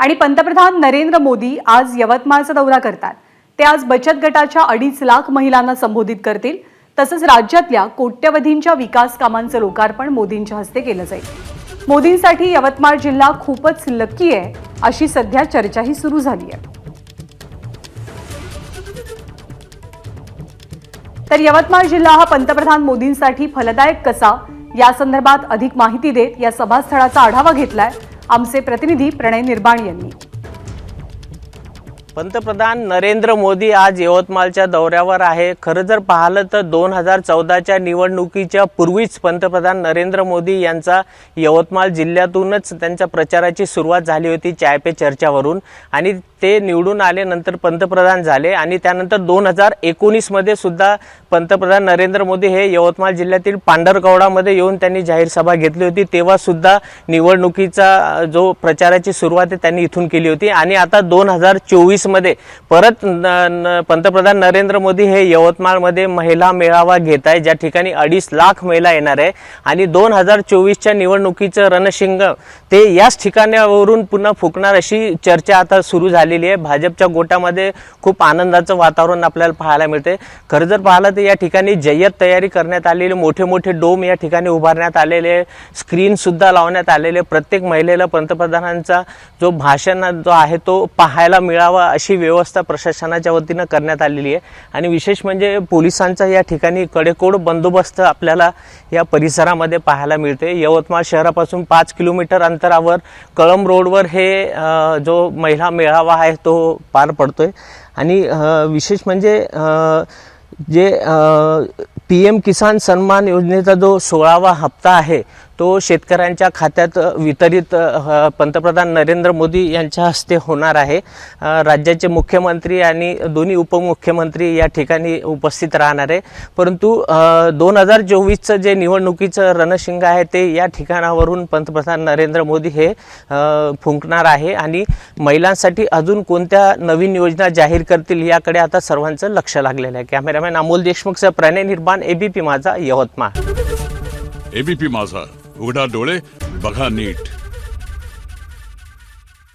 आणि पंतप्रधान नरेंद्र मोदी आज यवतमाळचा दौरा करतात. ते आज बचत गटाच्या अडीच लाख महिलांना संबोधित करतील. तसंच राज्यातल्या कोट्यवधींच्या विकास कामांचं लोकार्पण मोदींच्या हस्ते केलं जाईल. मोदींसाठी यवतमाळ जिल्हा खूपच लक्की आहे अशी सध्या चर्चाही सुरू झाली आहे. तर यवतमाळ जिल्हा हा पंतप्रधान मोदींसाठी फलदायक कसा? या संदर्भात अधिक माहिती देत या सभास्थळाचा आढावा घेतलाय. आमचे प्रतिनिधी प्रणय निर्बाण यांनी. पंतप्रधान नरेंद्र मोदी आज यवतमाळच्या दौऱ्यावर आहे. खरं जर पाहिलं तर दोन हजार चौदाच्या निवडणुकीच्या पूर्वीच पंतप्रधान नरेंद्र मोदी यांचा यवतमाळ जिल्ह्यातूनच त्यांच्या प्रचाराची सुरुवात झाली होती चाय पे चर्चावरून. आणि ते निवडून आले नंतर पंतप्रधान झाले आणि त्यानंतर दोन हजार एकोणीसमध्ये सुद्धा पंतप्रधान नरेंद्र मोदी हे यवतमाळ जिल्ह्यातील पांढरकवडामध्ये येऊन त्यांनी जाहीर सभा घेतली होती. तेव्हा सुद्धा निवडणुकीचा जो प्रचाराची सुरुवात आहे त्यांनी इथून केली होती. आणि आता दोन हजार चोवीस मध्ये. परत न, पंतप्रधान नरेंद्र मोदी हे यवतमाळमध्ये महिला मेळावा घेत आहे ज्या ठिकाणी अडीच लाख महिला येणार आहे. आणि दोन हजार चोवीसच्या निवडणुकीचं रणशिंग ते याच ठिकाणावरून पुन्हा फुकणार अशी चर्चा आता सुरू झालेली आहे. भाजपच्या गोटामध्ये खूप आनंदाचं वातावरण आपल्याला पाहायला मिळते खरं जर पाहिलं तर या ठिकाणी जय्यत तयारी करण्यात आलेली मोठे मोठे डोम या ठिकाणी उभारण्यात आलेले स्क्रीन सुद्धा लावण्यात आलेले प्रत्येक महिलेला पंतप्रधानांचा जो भाषण जो आहे तो पाहायला मिळावा अशी व्यवस्था प्रशासनाच्या वतीनं करण्यात आलेली आहे. आणि विशेष म्हणजे पोलिसांचा या ठिकाणी कडेकोड बंदोबस्त आपल्याला या परिसरामध्ये पाहायला मिळते यवतमाळ शहरापासून पाच किलोमीटर अंतरावर कळंब रोडवर हे जो महिला मेळावा आहे तो पार पडतो आहे आणि विशेष म्हणजे जे पी एम किसान सन्मान योजनेचा जो सोळावा हप्ता आहे तो शेतकऱ्यांच्या खात्यात वितरित पंतप्रधान नरेंद्र मोदी यांच्या हस्ते होणार आहे. राज्याचे मुख्यमंत्री आणि दोन्ही उपमुख्यमंत्री या ठिकाणी उपस्थित राहणार आहे. परंतु दोन हजार चोवीसचं जे निवडणुकीचं रणशिंग आहे ते या ठिकाणावरून पंतप्रधान नरेंद्र मोदी हे फुंकणार आहे. आणि महिलांसाठी अजून कोणत्या नवीन योजना जाहीर करतील याकडे आता सर्वांचं लक्ष लागलेलं आहे. कॅमेरामॅन अमोल देशमुखचं प्रणय निर्माण एबीपी माझा यवतमाळ. एबीपी माझा उघडा डोळे बघा नीट.